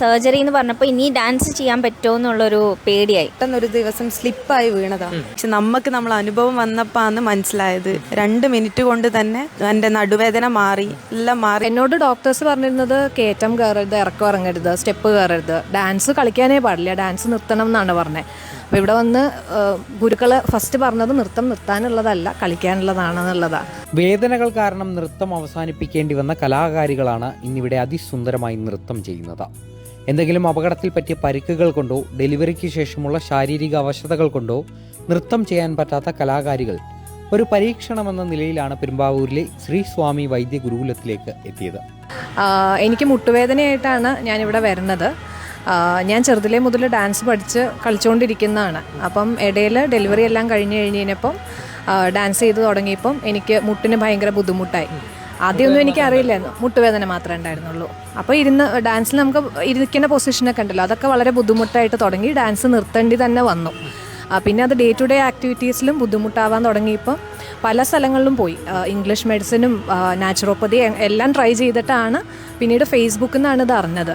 Surgery എന്ന് പറഞ്ഞപ്പോൾ ഇനി ഡാൻസ് ചെയ്യാൻ പറ്റുമോ എന്നുള്ളൊരു പേടിയായി. പെട്ടെന്നൊരു ദിവസം സ്ലിപ്പായി വീണതാ. പക്ഷെ നമുക്ക് നമ്മൾ അനുഭവം വന്നപ്പോന്ന് മനസ്സിലായത് രണ്ട് മിനിറ്റ് കൊണ്ട് തന്നെ എന്റെ നടുവേദന മാറി എല്ലാം മാറി. എന്നോട് ഡോക്ടേഴ്സ് പറഞ്ഞിരുന്നത് കയറ്റം കയറരുത് ഇറക്കം ഇറങ്ങരുത് സ്റ്റെപ്പ് കയറരുത്. ഡാൻസ് കളിക്കാനേ പാടില്ല ഡാൻസ് നിർത്തണം എന്നാണ് പറഞ്ഞത് അപ്പോൾ ഇവിടെ വന്ന് ഗുരുക്കൾ ഫസ്റ്റ് പറഞ്ഞത് നൃത്തം നിർത്താനുള്ളതല്ല കളിക്കാനുള്ളതാണെന്നുള്ളതാണ് വേദനകൾ കാരണം നൃത്തം അവസാനിപ്പിക്കേണ്ടി വന്ന കലാകാരികളാണ് ഇന്നിവിടെ അതിസുന്ദരമായി നൃത്തം ചെയ്യുന്നത്. എന്തെങ്കിലും അപകടത്തിൽ പറ്റിയ പരിക്കുകൾ കൊണ്ടോ ഡെലിവറിക്ക് ശേഷമുള്ള ശാരീരിക അവശതകൾ കൊണ്ടോ നൃത്തം ചെയ്യാൻ പറ്റാത്ത കലാകാരികൾ. ഒരു പരീക്ഷണമെന്ന നിലയിലാണ് പെരുമ്പാവൂരിലെ ശ്രീ സ്വാമി വൈദ്യ ഗുരുകുലത്തിലേക്ക് എത്തിയത് എനിക്ക് മുട്ടുവേദനയായിട്ടാണ് ഞാനിവിടെ വരുന്നത്. ഞാൻ ചെറുതിലേ മുതൽ ഡാൻസ് പഠിച്ച് കളിച്ചുകൊണ്ടിരിക്കുന്നതാണ് അപ്പം ഇടയിൽ ഡെലിവറി എല്ലാം കഴിഞ്ഞ് കഴിഞ്ഞപ്പം ഡാൻസ് ചെയ്ത് തുടങ്ങിയപ്പം എനിക്ക് മുട്ടിന് ഭയങ്കര ബുദ്ധിമുട്ടായി. ആദ്യമൊന്നും എനിക്ക് അറിയില്ലായിരുന്നു മുട്ടുവേദന മാത്രമേ ഉണ്ടായിരുന്നുള്ളൂ. അപ്പോൾ ഇരുന്ന് ഡാൻസിൽ നമുക്ക് ഇരിക്കുന്ന പൊസിഷനൊക്കെ ഉണ്ടല്ലോ. അതൊക്കെ വളരെ ബുദ്ധിമുട്ടായിട്ട് തുടങ്ങി ഡാൻസ് നിർത്തേണ്ടി തന്നെ വന്നു. പിന്നെ അത് ഡേ ടു ഡേ ആക്ടിവിറ്റീസിലും ബുദ്ധിമുട്ടാവാൻ തുടങ്ങിയപ്പോൾ പല സ്ഥലങ്ങളിലും പോയി. ഇംഗ്ലീഷ് മെഡിസിനും നാച്ചുറോപ്പതി എല്ലാം ട്രൈ ചെയ്തിട്ടാണ് പിന്നീട് ഫേസ്ബുക്കിൽ നിന്നാണ് ഇത് അറിഞ്ഞത്.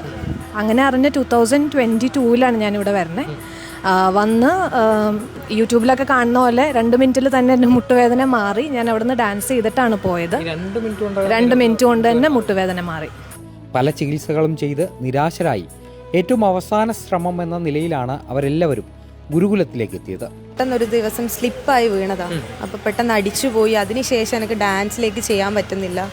അങ്ങനെ അറിഞ്ഞ ടു തൗസൻഡ് ട്വന്റി ടൂവിലാണ് ഞാനിവിടെ വരുന്നത് വന്ന് യൂട്യൂബിലൊക്കെ കാണുന്ന പോലെ രണ്ട് മിനിറ്റിൽ തന്നെ എന്റെ മുട്ടുവേദന മാറി. ഞാൻ അവിടെ നിന്ന് ഡാൻസ് ചെയ്തിട്ടാണ് പോയത്. രണ്ട് മിനിറ്റ് കൊണ്ട് രണ്ട് മിനിറ്റ് കൊണ്ട് തന്നെ മുട്ടുവേദന മാറി. പല ചികിത്സകളും ചെയ്ത് നിരാശരായി. ഏറ്റവും അവസാന ശ്രമം എന്ന നിലയിലാണ് അവരെല്ലാവരും ഗുരുകുലത്തിലേക്ക് എത്തിയത്. പെട്ടെന്നൊരു ദിവസം സ്ലിപ്പായി വീണതാണ് അപ്പോൾ പെട്ടെന്ന് അടിച്ചുപോയി. അതിനുശേഷം എനിക്ക് ഡാൻസിലേക്ക് ചെയ്യാൻ പറ്റുന്നില്ല.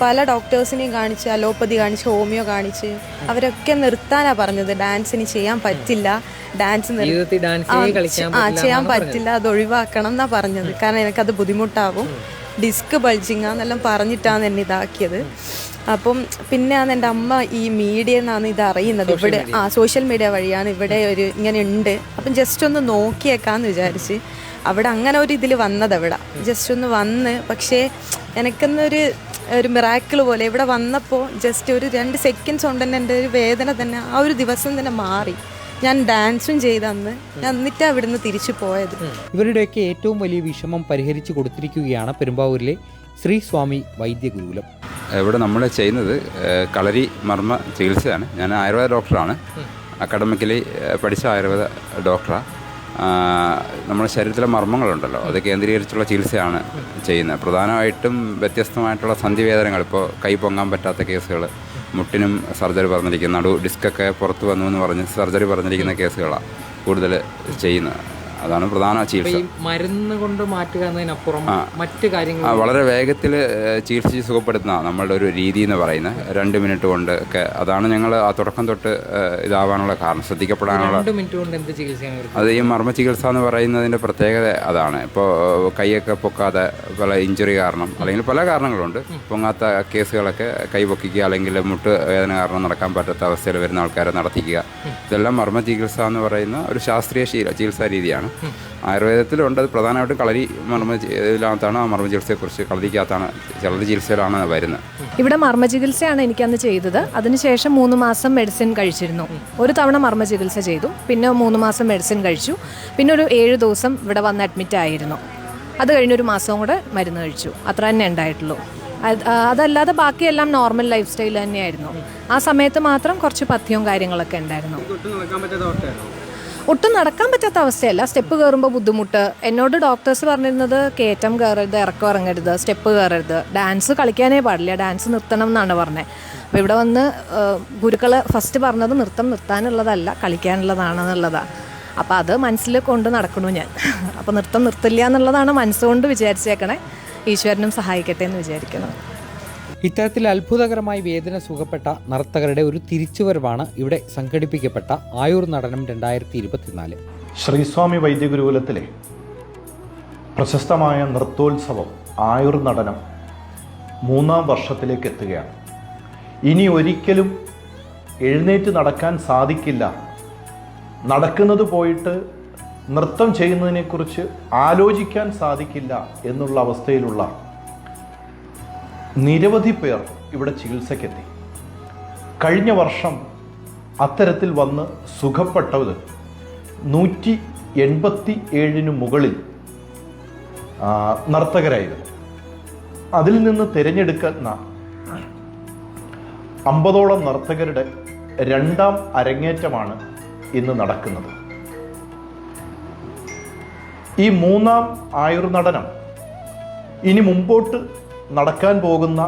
പല ഡോക്ടേഴ്സിനെയും കാണിച്ച് അലോപ്പതി കാണിച്ച് ഹോമിയോ കാണിച്ച് അവരൊക്കെ നിർത്താനാ പറഞ്ഞത്. ഡാൻസിന് ചെയ്യാൻ പറ്റില്ല. ഡാൻസ് ആ, ആ ചെയ്യാൻ പറ്റില്ല. അത് ഒഴിവാക്കണം എന്നാ പറഞ്ഞത്. കാരണം എനിക്കത് ബുദ്ധിമുട്ടാവും. ഡിസ്ക് ബൾജിങ് ആന്നെല്ലാം പറഞ്ഞിട്ടാണ് എന്നെ ഇതാക്കിയത്. അപ്പം പിന്നെയാണ് എന്റെ അമ്മ ഈ മീഡിയ എന്നാണ് ഇത് അറിയുന്നത്. ഇവിടെ ആ സോഷ്യൽ മീഡിയ വഴിയാണ് ഇവിടെ ഒരു ഇങ്ങനെ ഉണ്ട്. അപ്പം ജസ്റ്റ് ഒന്ന് നോക്കിയേക്കാന്ന് വിചാരിച്ച് അവിടെ അങ്ങനെ ഒരു ഇതിൽ വന്നത് അവിടെ. ജസ്റ്റ് ഒന്ന് വന്ന്. പക്ഷേ എനിക്കെന്നൊരു ഒരു മിറാക്കിൾ പോലെ ഇവിടെ വന്നപ്പോൾ ജസ്റ്റ് ഒരു രണ്ട് സെക്കൻഡ്സ് കൊണ്ട് തന്നെ എന്റെ ഒരു വേദന തന്നെ ആ ഒരു ദിവസം തന്നെ മാറി. ഞാൻ ഡാൻസും ചെയ്ത് അന്ന്. എന്നിട്ട് അവിടെ നിന്ന് തിരിച്ചു പോയത്. ഇവരുടെയൊക്കെ ഏറ്റവും വലിയ വിഷമം പരിഹരിച്ചു കൊടുത്തിരിക്കുകയാണ് പെരുമ്പാവൂരിലെ ശ്രീ സ്വാമി വൈദ്യ ഗുരുകുലം ഇവിടെ നമ്മൾ ചെയ്യുന്നത് കളരി മർമ്മ ചികിത്സയാണ്. ഞാൻ ആയുർവേദ ഡോക്ടറാണ് അക്കാഡമിക്കലി പഠിച്ച ആയുർവേദ ഡോക്ടറാണ് നമ്മുടെ ശരീരത്തിലെ മർമ്മങ്ങളുണ്ടല്ലോ. അത് കേന്ദ്രീകരിച്ചുള്ള ചികിത്സയാണ് ചെയ്യുന്നത്. പ്രധാനമായിട്ടും വ്യത്യസ്തമായിട്ടുള്ള സന്ധിവേദനകൾ. ഇപ്പോൾ കൈ പൊങ്ങാൻ പറ്റാത്ത കേസുകൾ മുട്ടിനും സർജറി പറഞ്ഞിരിക്കുന്ന നടു ഡിസ്കൊക്കെ പുറത്ത് വന്നു എന്ന് പറഞ്ഞ് സർജറി പറഞ്ഞിരിക്കുന്ന കേസുകളാണ് കൂടുതൽ ചെയ്യുന്നത്. അതാണ് പ്രധാന ചികിത്സ. മരുന്ന് കൊണ്ട് മാറ്റുക എന്നതിനപ്പുറം മറ്റ് കാര്യങ്ങൾ വളരെ വേഗത്തിൽ ചികിത്സിച്ച് സുഖപ്പെടുത്തുന്ന നമ്മളുടെ ഒരു രീതി എന്ന് പറയുന്നത് രണ്ട് മിനിറ്റ് കൊണ്ട് ഒക്കെ. അതാണ് ഞങ്ങൾ ആ തുടക്കം തൊട്ട് ഇതാവാനുള്ള കാരണം. ശ്രദ്ധിക്കപ്പെടാനുള്ള? അത് ഈ മർമ്മ ചികിത്സ എന്ന് പറയുന്നതിന്റെ പ്രത്യേകത അതാണ്. ഇപ്പോൾ കൈയൊക്കെ പൊക്കാതെ പല ഇഞ്ചുറി കാരണം അല്ലെങ്കിൽ പല കാരണങ്ങളുണ്ട്. പൊങ്ങാത്ത കേസുകളൊക്കെ കൈ പൊക്കിക്കുക അല്ലെങ്കിൽ മുട്ട് വേദന കാരണം നടക്കാൻ പറ്റാത്ത അവസ്ഥയിൽ വരുന്ന ആൾക്കാരെ നടത്തിക്കുക. ഇതെല്ലാം മർമ്മ ചികിത്സ എന്ന് പറയുന്ന ഒരു ശാസ്ത്രീയ ശീല ചികിത്സാ രീതിയാണ്. ആയുർവേദത്തിലുണ്ട്. അത് പ്രധാനമായിട്ടും കളരി മർമ്മ ഇതിനകത്താണ് ആ മർമ്മ ചികിത്സയെക്കുറിച്ച് കളരിക്കകത്താണ് ചിലത് ചികിത്സയിലാണ് വരുന്നത്. ഇവിടെ മർമ്മ ചികിത്സയാണ് എനിക്കന്ന് ചെയ്തത്. അതിനുശേഷം മൂന്ന് മാസം മെഡിസിൻ കഴിച്ചിരുന്നു. ഒരു തവണ മർമ്മ ചികിത്സ ചെയ്തു. പിന്നെ മൂന്ന് മാസം മെഡിസിൻ കഴിച്ചു. പിന്നെ ഒരു ഏഴ് ദിവസം ഇവിടെ വന്ന് അഡ്മിറ്റ് ആയിരുന്നു. അത് കഴിഞ്ഞൊരു മാസവും കൂടെ മരുന്ന് കഴിച്ചു. അത്ര തന്നെ ഉണ്ടായിട്ടുള്ളൂ. അതല്ലാതെ ബാക്കിയെല്ലാം നോർമൽ ലൈഫ് സ്റ്റൈൽ തന്നെയായിരുന്നു. ആ സമയത്ത് മാത്രം കുറച്ച് പഥ്യവും കാര്യങ്ങളൊക്കെ ഉണ്ടായിരുന്നു. ഒട്ടും നടക്കാൻ പറ്റാത്ത അവസ്ഥയല്ല. സ്റ്റെപ്പ് കയറുമ്പോൾ ബുദ്ധിമുട്ട്. എന്നോട് ഡോക്ടേഴ്സ് പറഞ്ഞിരുന്നത് കയറ്റം കയറരുത് ഇറക്കം ഇറങ്ങരുത് സ്റ്റെപ്പ് കയറരുത് ഡാൻസ് കളിക്കാനേ പാടില്ല. ഡാൻസ് നിർത്തണം എന്നാണ് പറഞ്ഞത് അപ്പോൾ ഇവിടെ വന്ന് ഗുരുക്കൾ ഫസ്റ്റ് പറഞ്ഞത് നൃത്തം നിർത്താനുള്ളതല്ല കളിക്കാനുള്ളതാണെന്നുള്ളതാണ് അപ്പോൾ അത് മനസ്സിൽ കൊണ്ട് നടക്കണു ഞാൻ. അപ്പോൾ നൃത്തം നിർത്തില്ല എന്നുള്ളതാണ് മനസ്സുകൊണ്ട് വിചാരിച്ചേക്കണേ. ഈശ്വരനും സഹായിക്കട്ടെ എന്ന് വിചാരിക്കണം ഇത്തരത്തിൽ അത്ഭുതകരമായി വേദന സുഖപ്പെട്ട നർത്തകരുടെ ഒരു തിരിച്ചുവരവാണ് ഇവിടെ സംഘടിപ്പിക്കപ്പെട്ട ആയുർ നടനം രണ്ടായിരത്തി ഇരുപത്തിനാല് ശ്രീസ്വാമി വൈദ്യഗുരുകുലത്തിലെ പ്രശസ്തമായ നൃത്തോത്സവം ആയുർ നടനം മൂന്നാം വർഷത്തിലേക്ക് എത്തുകയാണ്. ഇനി ഒരിക്കലും എഴുന്നേറ്റ് നടക്കാൻ സാധിക്കില്ല. നടക്കുന്നത് പോയിട്ട് നൃത്തം ചെയ്യുന്നതിനെക്കുറിച്ച് ആലോചിക്കാൻ സാധിക്കില്ല എന്നുള്ള അവസ്ഥയിലുള്ള നിരവധി പേർ ഇവിടെ ചികിത്സയ്ക്കെത്തി. കഴിഞ്ഞ വർഷം അത്തരത്തിൽ വന്ന് സുഖപ്പെട്ടത് നൂറ്റി എൺപത്തി ഏഴിന് മുകളിൽ നർത്തകരായിരുന്നു. അതിൽ നിന്ന് തിരഞ്ഞെടുക്കുന്ന അമ്പതോളം നർത്തകരുടെ രണ്ടാം അരങ്ങേറ്റമാണ് ഇന്ന് നടക്കുന്നത്. ഈ മൂന്നാം ആയുർനടനം ഇനി മുമ്പോട്ട് നടക്കാൻ പോകുന്ന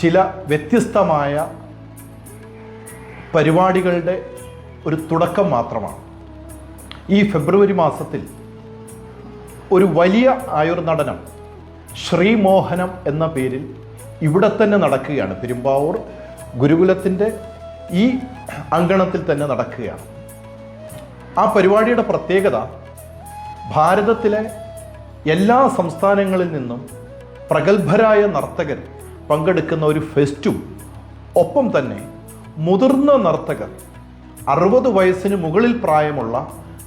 ചില വ്യത്യസ്തമായ പരിപാടികളുടെ ഒരു തുടക്കം മാത്രമാണ്. ഈ ഫെബ്രുവരി മാസത്തിൽ ഒരു വലിയ ആയുർനടനം ശ്രീമോഹനം എന്ന പേരിൽ ഇവിടെ തന്നെ നടക്കുകയാണ്. പെരുമ്പാവൂർ ഗുരുകുലത്തിന്റെ ഈ അങ്കണത്തിൽ തന്നെ നടക്കുകയാണ്. ആ പരിപാടിയുടെ പ്രത്യേകത ഭാരതത്തിലെ എല്ലാ സംസ്ഥാനങ്ങളിൽ നിന്നും പ്രഗത്ഭരായ നർത്തകർ പങ്കെടുക്കുന്ന ഒരു ഫെസ്റ്റും ഒപ്പം തന്നെ മുതിർന്ന നർത്തകർ അറുപത് വയസ്സിന് മുകളിൽ പ്രായമുള്ള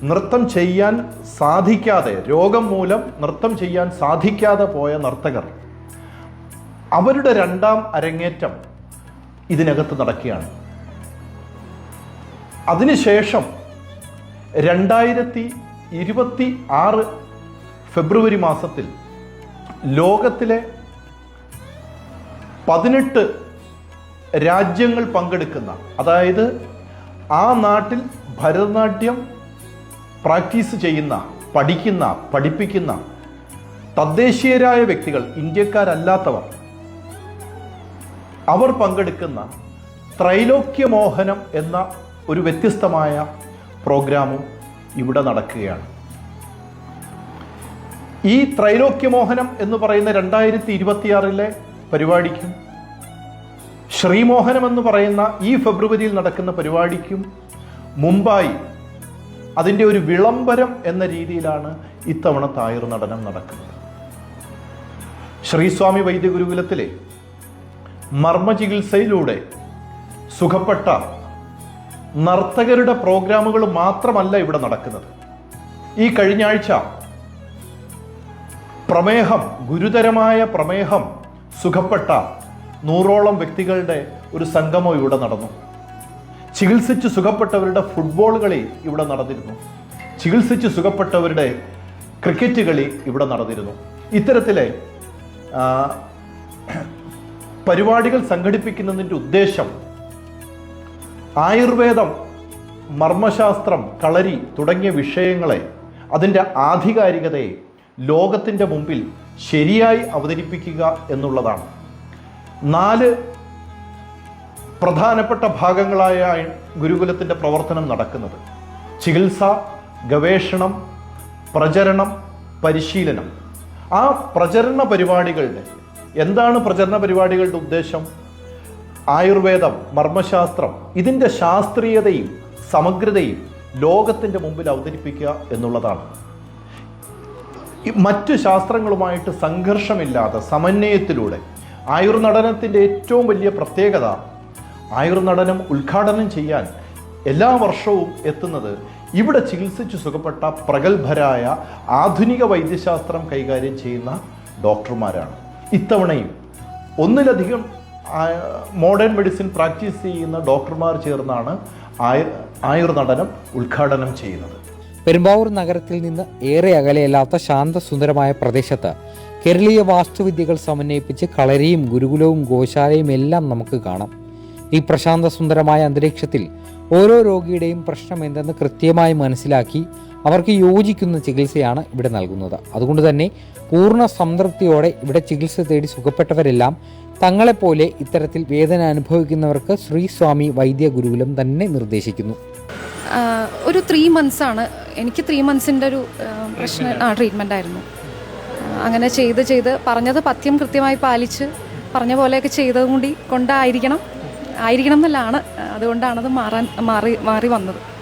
നൃത്തം ചെയ്യാൻ സാധിക്കാതെ രോഗം മൂലം നൃത്തം ചെയ്യാൻ സാധിക്കാതെ പോയ നർത്തകർ അവരുടെ രണ്ടാം അരങ്ങേറ്റം ഇതിനകത്ത് നടക്കുകയാണ്. അതിനുശേഷം രണ്ടായിരത്തി ഇരുപത്തി ആറ് ഫെബ്രുവരി മാസത്തിൽ ലോകത്തിലെ പതിനെട്ട് രാജ്യങ്ങൾ പങ്കെടുക്കുന്ന അതായത് ആ നാട്ടിൽ ഭരതനാട്യം പ്രാക്ടീസ് ചെയ്യുന്ന പഠിക്കുന്ന പഠിപ്പിക്കുന്ന തദ്ദേശീയരായ വ്യക്തികൾ ഇന്ത്യക്കാരല്ലാത്തവർ അവർ പങ്കെടുക്കുന്ന ത്രൈലോക്യമോഹനം എന്ന ഒരു വ്യത്യസ്തമായ പ്രോഗ്രാമും ഇവിടെ നടക്കുകയാണ്. ഈ ത്രൈലോക്യമോഹനം എന്ന് പറയുന്ന രണ്ടായിരത്തി ഇരുപത്തിയാറിലെ പരിപാടിക്കും ശ്രീമോഹനം എന്ന് പറയുന്ന ഈ ഫെബ്രുവരിയിൽ നടക്കുന്ന പരിപാടിക്കും മുമ്പായി അതിന്റെ ഒരു വിളംബരം എന്ന രീതിയിലാണ് ഇത്തവണ തായർ നടനം നടക്കുന്നത്. ശ്രീസ്വാമി വൈദ്യഗുരുകുലത്തിലെ മർമ്മ ചികിത്സയിലൂടെ സുഖപ്പെട്ട നർത്തകരുടെ പ്രോഗ്രാമുകൾ മാത്രമല്ല ഇവിടെ നടക്കുന്നത്. ഈ കഴിഞ്ഞ ആഴ്ച പ്രമേഹം ഗുരുതരമായ പ്രമേഹം സുഖപ്പെട്ട നൂറോളം വ്യക്തികളുടെ ഒരു സംഗമം ഇവിടെ നടന്നു. ചികിത്സിച്ച് സുഖപ്പെട്ടവരുടെ ഫുട്ബോൾ കളി ഇവിടെ നടന്നിരുന്നു. ചികിത്സിച്ച് സുഖപ്പെട്ടവരുടെ ക്രിക്കറ്റ് കളി ഇവിടെ നടന്നിരുന്നു. ഇത്തരത്തിലെ പരിപാടികൾ സംഘടിപ്പിക്കുന്നതിന്റെ ഉദ്ദേശം ആയുർവേദം മർമ്മശാസ്ത്രം കളരി തുടങ്ങിയ വിഷയങ്ങളെ അതിന്റെ ആധികാരികതയെ ലോകത്തിന്റെ മുമ്പിൽ ശരിയായി അവതരിപ്പിക്കുക എന്നുള്ളതാണ്. നാല് പ്രധാനപ്പെട്ട ഭാഗങ്ങളായ ഗുരുകുലത്തിന്റെ പ്രവർത്തനം നടക്കുന്നത്. ചികിത്സ ഗവേഷണം പ്രചരണം പരിശീലനം. ആ പ്രചരണ പരിപാടികളുടെ എന്താണ് പ്രചരണ പരിപാടികളുടെ ഉദ്ദേശം? ആയുർവേദം മർമ്മശാസ്ത്രം ഇതിന്റെ ശാസ്ത്രീയതയും സമഗ്രതയും ലോകത്തിന്റെ മുമ്പിൽ അവതരിപ്പിക്കുക എന്നുള്ളതാണ്. മറ്റ് ശാസ്ത്രങ്ങളുമായിട്ട് സംഘർഷമില്ലാതെ സമന്വയത്തിലൂടെ ആയുർനടനത്തിന്റെ ഏറ്റവും വലിയ പ്രത്യേകത ആയുർനടനം ഉദ്ഘാടനം ചെയ്യാൻ എല്ലാ വർഷവും എത്തുന്നത് ഇവിടെ ചികിത്സിച്ച് സുഖപ്പെട്ട പ്രഗത്ഭരായ ആധുനിക വൈദ്യശാസ്ത്രം കൈകാര്യം ചെയ്യുന്ന ഡോക്ടർമാരാണ്. ഇത്തവണയും ഒന്നിലധികം മോഡേൺ മെഡിസിൻ പ്രാക്ടീസ് ചെയ്യുന്ന ഡോക്ടർമാർ ചേർന്നാണ് ആയുർ ആയുർനടനം ഉദ്ഘാടനം ചെയ്യുന്നത്. പെരുമ്പാവൂർ നഗരത്തിൽ നിന്ന് ഏറെ അകലെയല്ലാത്ത ശാന്തസുന്ദരമായ പ്രദേശത്ത് കേരളീയ വാസ്തുവിദ്യകൾ സമന്വയിപ്പിച്ച് കളരിയും ഗുരുകുലവും ഗോശാലയും എല്ലാം നമുക്ക് കാണാം. ഈ പ്രശാന്ത സുന്ദരമായ അന്തരീക്ഷത്തിൽ ഓരോ രോഗിയുടെയും പ്രശ്നം എന്തെന്ന് കൃത്യമായി മനസ്സിലാക്കി അവർക്ക് യോജിക്കുന്ന ചികിത്സയാണ് ഇവിടെ നൽകുന്നത്. അതുകൊണ്ട് തന്നെ പൂർണ സംതൃപ്തിയോടെ ഇവിടെ ചികിത്സ തേടി സുഖപ്പെട്ടവരെല്ലാം തങ്ങളെപ്പോലെ ഇത്തരത്തിൽ വേദന അനുഭവിക്കുന്നവർക്ക് ശ്രീസ്വാമി വൈദ്യ ഗുരുകുലം തന്നെ നിർദ്ദേശിക്കുന്നു. ഒരു ത്രീ ആണ്. എനിക്ക് ത്രീ മന്ത്സിന്റെ ഒരു പ്രശ്നം ആ ട്രീറ്റ്മെന്റ് ആയിരുന്നു. അങ്ങനെ ചെയ്ത് ചെയ്ത് പറഞ്ഞത് പഥ്യം കൃത്യമായി പാലിച്ച് പറഞ്ഞ പോലെയൊക്കെ ചെയ്തതും കൂടി കൊണ്ടായിരിക്കണം. ആയിരിക്കണം എന്നല്ലാണ്. അതുകൊണ്ടാണത് മാറാൻ മാറി മാറി വന്നത്.